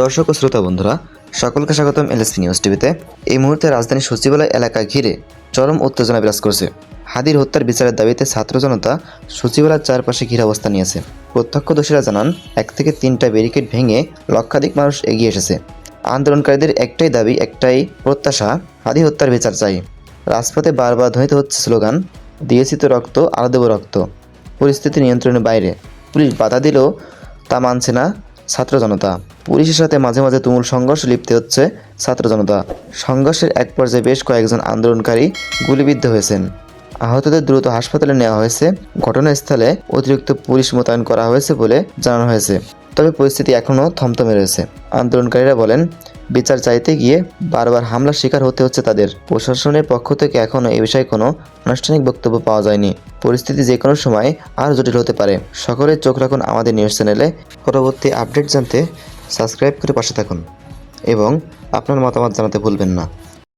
দর্শক ও শ্রোতা বন্ধুরা, সকলকে স্বাগতম এলএসপি নিউজ টিভিতে। এই মুহূর্তে রাজধানী সচিবালয় এলাকা ঘিরে চরম উত্তেজনা বিরাজ করছে। হাদির হত্যার বিচারের দাবিতে ছাত্র জনতা সচিবালয়ের চারপাশে ঘিরে অবস্থা নিয়েছে। প্রত্যক্ষদর্শীরা জানান, এক থেকে তিনটা ব্যারিকেড ভেঙে লক্ষাধিক মানুষ এগিয়ে এসেছে। আন্দোলনকারীদের একটাই দাবি, একটাই প্রত্যাশা হাদি হত্যার বিচার চাই। রাজপথে বারবার ধ্বনিত হচ্ছে স্লোগান দিয়েছি তো রক্ত আরও দেবো রক্ত। পরিস্থিতি নিয়ন্ত্রণের বাইরে। পুলিশ বাধা দিলেও তা মানছে না ছাত্র জনতা। পুলিশের সাথে মাঝে মাঝে তুমুল সংঘর্ষ লিপ্ত হচ্ছে ছাত্র জনতা। সংঘর্ষের এক পর্যায়ে বেশ কয়েকজন আন্দোলনকারী গুলিবিদ্ধ হয়েছেন। আহতদের দ্রুত হাসপাতালে নেওয়া হয়েছে। ঘটনাস্থলে অতিরিক্ত পুলিশ মোতায়েন করা হয়েছে বলে জানানো হয়েছে। তবে পরিস্থিতি এখনও থমথমে রয়েছে। আন্দোলনকারীরা বলেন, বিচার চাইতে গিয়ে বারবার হামলার শিকার হতে হচ্ছে তাদের। প্রশাসনের পক্ষ থেকে এখনও এ বিষয়ে কোনো আনুষ্ঠানিক বক্তব্য পাওয়া যায়নি। পরিস্থিতি যে কোনো সময় আর জটিল হতে পারে। সকলের চোখ রাখুন আমাদের নিউজ চ্যানেলে। পরবর্তী আপডেট জানতে সাবস্ক্রাইব করে পাশে থাকুন। এবং আপনার মতামত জানাতে ভুলবেন না।